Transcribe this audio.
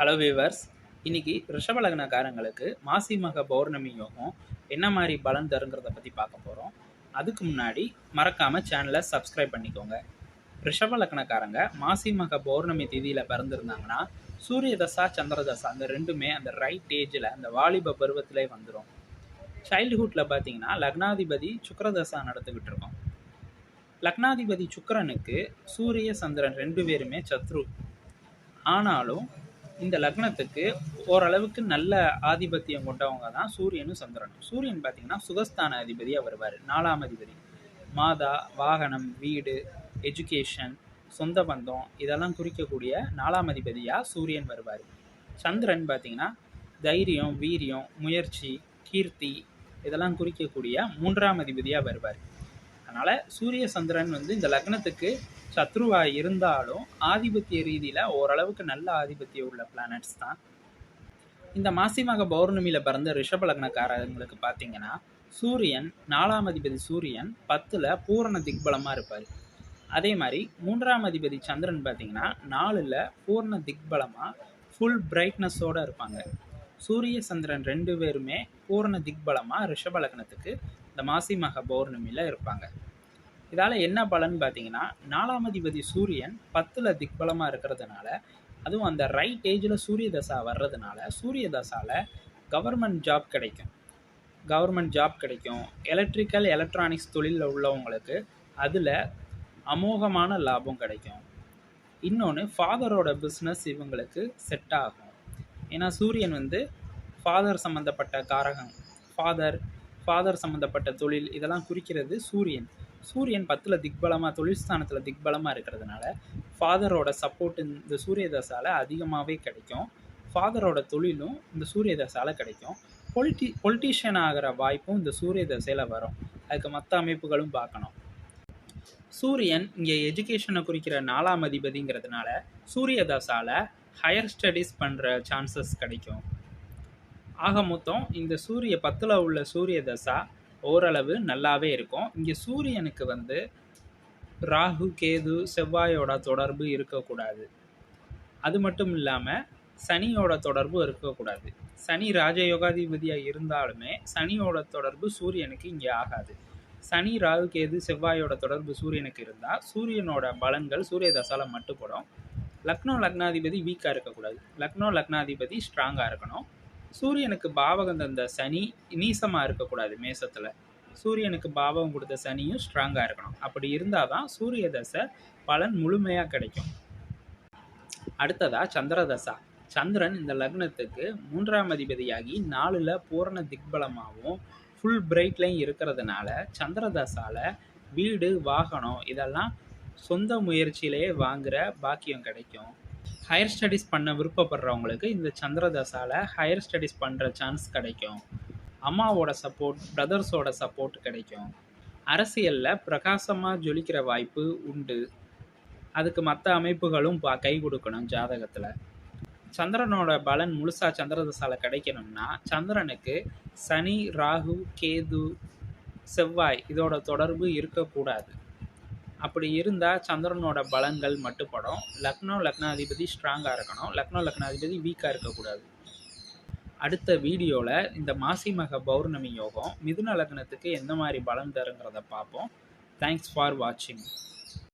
Hello viewers இன்னைக்கு ரிஷபலக்னக்காரங்களுக்கு மாசி மக பௌர்ணமி யோகம் என்ன மாதிரி பலன் தருங்கிறத பற்றி பார்க்க போகிறோம் அதுக்கு முன்னாடி மறக்காமல் சேனலை சப்ஸ்கிரைப் பண்ணிக்கோங்க. ரிஷபலக்னக்காரங்க மாசி மக பௌர்ணமி திதியில் பிறந்திருந்தாங்கன்னா சூரிய தசா சந்திர தசா அந்த ரெண்டுமே அந்த ரைட் ஏஜில் அந்த வாலிப பருவத்திலே வந்துடும் சைல்டுஹுட்டில் பார்த்தீங்கன்னா லக்னாதிபதி சுக்கரதசா நடந்துக்கிட்டு இருக்கோம். லக்னாதிபதி சுக்கரனுக்கு சூரிய சந்திரன் ரெண்டு பேருமே சத்ரு. ஆனாலும் இந்த லக்னத்துக்கு ஓரளவுக்கு நல்ல ஆதிபத்தியம் கொண்டவங்க தான் சூரியனும் சந்திரனும். சூரியன் பார்த்தீங்கன்னா சுகஸ்தான அதிபதியாக வருவார். நாலாம் அதிபதி. மாதா வாகனம் வீடு எஜுகேஷன் சொந்த பந்தம் இதெல்லாம் குறிக்கக்கூடிய நாலாம் அதிபதியாக சூரியன் வருவார். சந்திரன் பார்த்தீங்கன்னா தைரியம் வீரியம் முயற்சி கீர்த்தி இதெல்லாம் குறிக்கக்கூடிய மூன்றாம் அதிபதியாக வருவார். அதனால் சூரிய சந்திரன் வந்து இந்த லக்னத்துக்கு சத்ருவாக இருந்தாலும் ஆதிபத்திய ரீதியில் ஓரளவுக்கு நல்ல ஆதிபத்தியம் உள்ள பிளானட்ஸ் தான். இந்த மாசிமாக பௌர்ணமியில் பிறந்த ரிஷப லக்னக்காரங்களுக்கு பார்த்தீங்கன்னா சூரியன் நாலாம் அதிபதி சூரியன் பத்தில் பூரண திக்பலமாக இருப்பார். அதே மாதிரி மூன்றாம் அதிபதி சந்திரன் பார்த்தீங்கன்னா நாலில் பூர்ண திக்பலமாக ஃபுல் பிரைட்னஸோடு இருப்பாங்க. சூரிய சந்திரன் ரெண்டு பேருமே பூரண திக்பலமாக ரிஷப லக்னத்துக்கு இந்த மாசி மக பௌர்ணமியில் இருப்பாங்க. இதால் என்ன பலன் பார்த்தீங்கன்னா நாலாம் அதிபதி சூரியன் பத்தில் திக்பலமாக இருக்கிறதுனால அதுவும் அந்த ரைட் ஏஜில் சூரிய தசா வர்றதுனால சூரிய தசாவில் கவர்மெண்ட் ஜாப் கிடைக்கும். கவர்மெண்ட் ஜாப் கிடைக்கும். எலக்ட்ரிக்கல் எலக்ட்ரானிக்ஸ் தொழிலில் உள்ளவங்களுக்கு அதில் அமோகமான லாபம் கிடைக்கும். இன்னொன்று ஃபாதரோட பிஸ்னஸ் இவங்களுக்கு செட் ஆகும். ஏன்னா சூரியன் வந்து ஃபாதர் சம்மந்தப்பட்ட காரகம். ஃபாதர் ஃபாதர் சம்மந்தப்பட்ட தொழில் இதெல்லாம் குறிக்கிறது சூரியன். சூரியன் பத்தில் திக்பலமாக தொழில் ஸ்தானத்தில் திக்பலமாக இருக்கிறதுனால ஃபாதரோட சப்போர்ட் இந்த சூரிய தசால அதிகமாகவே கிடைக்கும் ஃபாதரோட தொழிலும் இந்த சூரிய தசால கிடைக்கும். பொலிட்டி பொலிட்டீஷியன் ஆகிற வாய்ப்பும் இந்த சூரிய தசையில் வரும். அதுக்கு மற்ற அமைப்புகளும் பார்க்கணும். சூரியன் இங்கே எஜுகேஷனை குறிக்கிற நாலாம் அதிபதிங்கிறதுனால சூரிய தசால ஹையர் ஸ்டடீஸ் பண்ணுற சான்சஸ் கிடைக்கும். ஆக மொத்தம் இந்த சூரிய பத்தில் உள்ள சூரிய தசா ஓரளவு நல்லாவே இருக்கும். இங்கே சூரியனுக்கு வந்து ராகு கேது செவ்வாயோட தொடர்பு இருக்கக்கூடாது. அது மட்டும் இல்லாமல் சனியோட தொடர்பு இருக்கக்கூடாது. சனி ராஜயோகாதிபதியாக இருந்தாலுமே சனியோட தொடர்பு சூரியனுக்கு இங்கே ஆகாது. சனி ராகு கேது செவ்வாயோட தொடர்பு சூரியனுக்கு இருந்தால் சூரியனோட பலன்கள் சூரிய தசால மட்டுப்படும். லக்னோ லக்னாதிபதி வீக்காக இருக்கக்கூடாது. லக்னோ லக்னாதிபதி ஸ்ட்ராங்காக இருக்கணும். சூரியனுக்கு பாவகம் தந்த சனி நீசமாக இருக்கக்கூடாது மேசத்தில். சூரியனுக்கு பாவகம் கொடுத்த சனியும் ஸ்ட்ராங்காக இருக்கணும். அப்படி இருந்தால் தான் சூரிய தசை பலன் முழுமையாக கிடைக்கும். அடுத்ததா சந்திர தசா. சந்திரன் இந்த லக்னத்துக்கு மூன்றாம் அதிபதியாகி நாலில் பூரண திக்பலமாகவும் ஃபுல் பிரைட்லையும் இருக்கிறதுனால சந்திரதசால வீடு வாகனம் இதெல்லாம் சொந்த முயற்சியிலேயே வாங்குகிற பாக்கியம் கிடைக்கும். ஹையர் ஸ்டடீஸ் பண்ண விருப்பப்படுறவங்களுக்கு இந்த சந்திரதசாவில் ஹையர் ஸ்டடீஸ் பண்ணுற சான்ஸ் கிடைக்கும். அம்மாவோட சப்போர்ட் பிரதர்ஸோட சப்போர்ட் கிடைக்கும். அரசியலில் பிரகாசமாக ஜொலிக்கிற வாய்ப்பு உண்டு. அதுக்கு மற்ற அமைப்புகளும் பா கை கொடுக்கணும் ஜாதகத்தில். சந்திரனோட பலன் முழுசாக சந்திரதசாவில் கிடைக்கணும்னா சந்திரனுக்கு சனி ராகு கேது செவ்வாய் இதோட தொடர்பு இருக்கக்கூடாது. அப்படி இருந்தால் சந்திரனோட பலங்கள் மட்டுப்படும். லக்னோ லக்னாதிபதி ஸ்ட்ராங்காக இருக்கணும். லக்னோ லக்னாதிபதி வீக்காக இருக்கக்கூடாது. அடுத்த வீடியோவில் இந்த மாசி மக பௌர்ணமி யோகம் மிதுன லக்னத்துக்கு எந்த மாதிரி பலன் தருங்கிறத பார்ப்போம். தேங்க்ஸ் ஃபார் வாட்சிங்